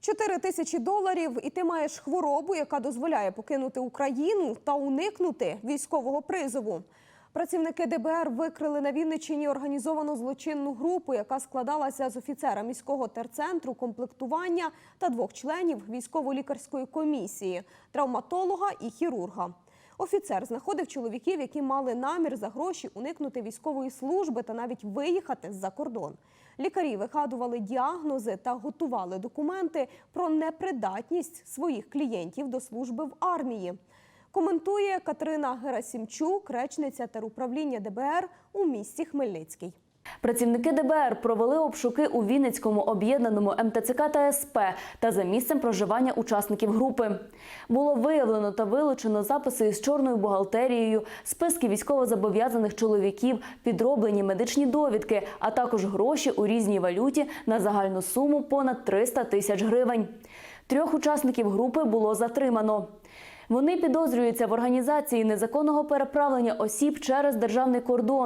4 тисячі доларів, і ти маєш хворобу, яка дозволяє покинути Україну та уникнути військового призову. Працівники ДБР викрили на Вінниччині організовану злочинну групу, яка складалася з офіцера міського терцентру комплектування та двох членів військово-лікарської комісії, травматолога і хірурга. Офіцер знаходив чоловіків, які мали намір за гроші уникнути військової служби та навіть виїхати за кордон. Лікарі вигадували діагнози та готували документи про непридатність своїх клієнтів до служби в армії. Коментує Катерина Герасімчук, речниця теруправління ДБР у місті Хмельницький. Працівники ДБР провели обшуки у Вінницькому об'єднаному МТЦК та СП та за місцем проживання учасників групи. Було виявлено та вилучено записи із чорною бухгалтерією, списки військовозобов'язаних чоловіків, підроблені медичні довідки, а також гроші у різній валюті на загальну суму понад 300 тисяч гривень. Трьох учасників групи було затримано. Вони підозрюються в організації незаконного переправлення осіб через державний кордон